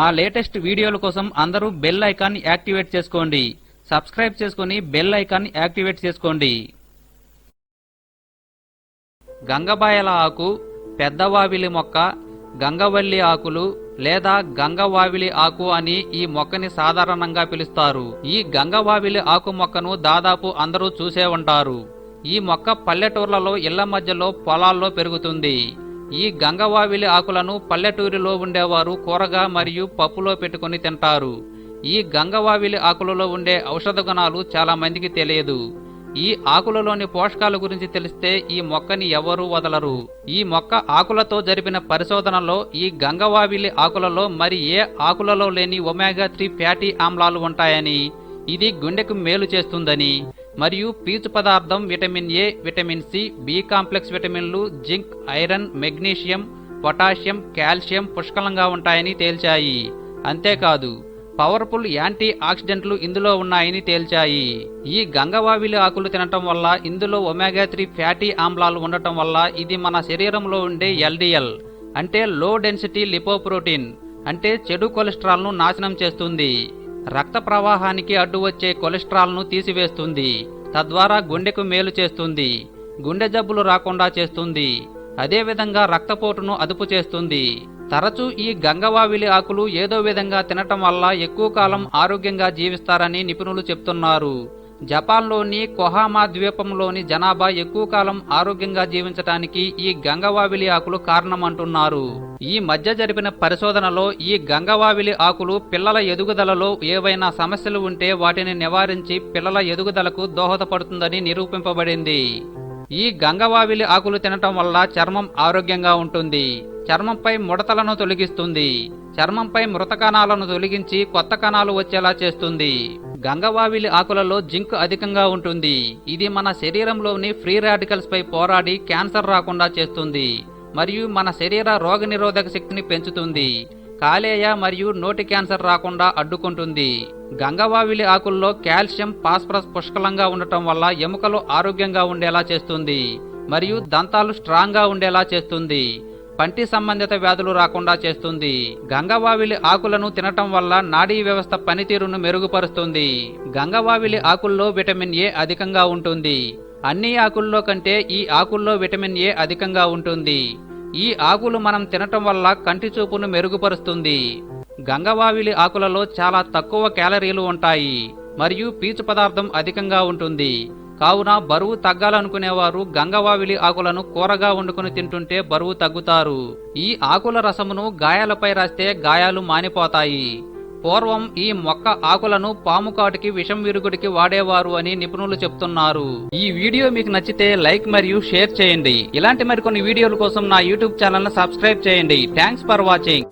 మా లేటెస్ట్ వీడియోల కోసం అందరూ బెల్ ఐకాన్ యాక్టివేట్ చేసుకోండి. సబ్స్క్రైబ్ చేసుకుని బెల్ ఐకాన్ యాక్టివేట్ చేసుకోండి. గంగబాయల ఆకు పెద్దవావిలి మొక్క గంగవల్లి ఆకులు లేదా గంగవావిలి ఆకు అని ఈ మొక్కని సాధారణంగా పిలుస్తారు. ఈ గంగవావిలి ఆకు మొక్కను దాదాపు అందరూ చూసే ఉంటారు. ఈ మొక్క పల్లెటూర్లలో ఇళ్ళ మధ్యలో పొలాల్లో పెరుగుతుంది. ఈ గంగవావిలి ఆకులను పల్లెటూరిలో ఉండేవారు కూరగా మరియు పప్పులో పెట్టుకుని తింటారు. ఈ గంగవావిలి ఆకులలో ఉండే ఔషధ గుణాలు చాలా మందికి తెలియదు. ఈ ఆకులలోని పోషకాల గురించి తెలిస్తే ఈ మొక్కని ఎవరూ వదలరు. ఈ మొక్క ఆకులతో జరిపిన పరిశోధనలో ఈ గంగవావిలి ఆకులలో మరి ఏ ఆకులలో లేని ఒమేగా త్రీ ఫ్యాటీ ఆమ్లాలు ఉంటాయని ఇది గుండెకు మేలు చేస్తుందని. మరియు పీచు పదార్థం vitamin A vitamin C B complex విటమిన్లు zinc iron magnesium potassium calcium పుష్కలంగా ఉంటాయని తేల్చాయి. అంతేకాదు పవర్ఫుల్ యాంటీ ఆక్సిడెంట్లు ఇందులో ఉన్నాయని తేల్చాయి. ఈ గంగవావిలి ఆకులు తినటం వల్ల ఇందులో ఒమేగా త్రీ ఫ్యాటీ ఆమ్లాలు ఉండటం వల్ల ఇది మన శరీరంలో ఉండే ఎల్డిఎల్ అంటే లో డెన్సిటీ లిపోప్రోటీన్ అంటే చెడు కొలెస్ట్రాల్ను నాశనం చేస్తుంది. రక్త ప్రవాహానికి అడ్డు వచ్చే కొలెస్ట్రాల్ను తీసివేస్తుంది. తద్వారా గుండెకు మేలు చేస్తుంది. గుండె జబ్బులు రాకుండా చేస్తుంది. అదేవిధంగా రక్తపోటును అదుపు చేస్తుంది. తరచూ ఈ గంగవావిలి ఆకులు ఏదో విధంగా తినటం వల్ల ఎక్కువ కాలం ఆరోగ్యంగా జీవిస్తారని నిపుణులు చెప్తున్నారు. జపాన్లోని కొహామా ద్వీపంలోని జనాభా ఎక్కువ కాలం ఆరోగ్యంగా జీవించటానికి ఈ గంగవావిలి ఆకులు కారణమంటున్నారు. ఈ మధ్య జరిపిన పరిశోధనలో ఈ గంగవావిలి ఆకులు పిల్లల ఎదుగుదలలో ఏవైనా సమస్యలు ఉంటే వాటిని నివారించి పిల్లల ఎదుగుదలకు దోహదపడుతుందని నిరూపింపబడింది. ఈ గంగవావిలి ఆకులు తినటం వల్ల చర్మం ఆరోగ్యంగా ఉంటుంది. చర్మంపై ముడతలను తొలగిస్తుంది. చర్మంపై మృత కణాలను తొలగించి కొత్త కణాలు వచ్చేలా చేస్తుంది. గంగవావిలి ఆకులలో జింక్ అధికంగా ఉంటుంది. ఇది మన శరీరంలోని ఫ్రీ రాడికల్స్ పై పోరాడి క్యాన్సర్ రాకుండా చేస్తుంది. మరియు మన శరీర రోగనిరోధక శక్తిని పెంచుతుంది. కాలేయ మరియు నోటి క్యాన్సర్ రాకుండా అడ్డుకుంటుంది. గంగవావిలి ఆకుల్లో కాల్షియం ఫాస్ఫరస్ పుష్కలంగా ఉండటం వల్ల ఎముకలు ఆరోగ్యంగా ఉండేలా చేస్తుంది మరియు దంతాలు స్ట్రాంగ్గా ఉండేలా చేస్తుంది. పంటి సంబంధిత వ్యాధులు రాకుండా చేస్తుంది. గంగవావిలి ఆకులను తినటం వల్ల నాడీ వ్యవస్థ పనితీరును మెరుగుపరుస్తుంది. గంగవావిలి ఆకుల్లో విటమిన్ ఏ అధికంగా ఉంటుంది. అన్ని ఆకుల్లో కంటే ఈ ఆకుల్లో విటమిన్ ఏ అధికంగా ఉంటుంది. ఈ ఆకులు మనం తినటం వల్ల కంటి చూపును మెరుగుపరుస్తుంది. గంగవావిలి ఆకులలో చాలా తక్కువ క్యాలరీలు ఉంటాయి. మరియు పీచు పదార్థం అధికంగా ఉంటుంది. కావున బరువు తగ్గాలనుకునేవారు గంగవావిలి ఆకులను కూరగా వండుకుని తింటుంటే బరువు తగ్గుతారు. ఈ ఆకుల రసమును గాయాలపై రాస్తే గాయాలు మానిపోతాయి. పూర్వం ఈ మొక్క ఆకులను పాము కాటుకి విషం విరుగుడికి వాడేవారు అని నిపుణులు చెప్తున్నారు. ఈ వీడియో మీకు నచ్చితే లైక్ మరియు షేర్ చేయండి. ఇలాంటి మరికొన్ని వీడియోల కోసం నా యూట్యూబ్ ఛానల్ సబ్స్క్రైబ్ చేయండి. Thanks for watching.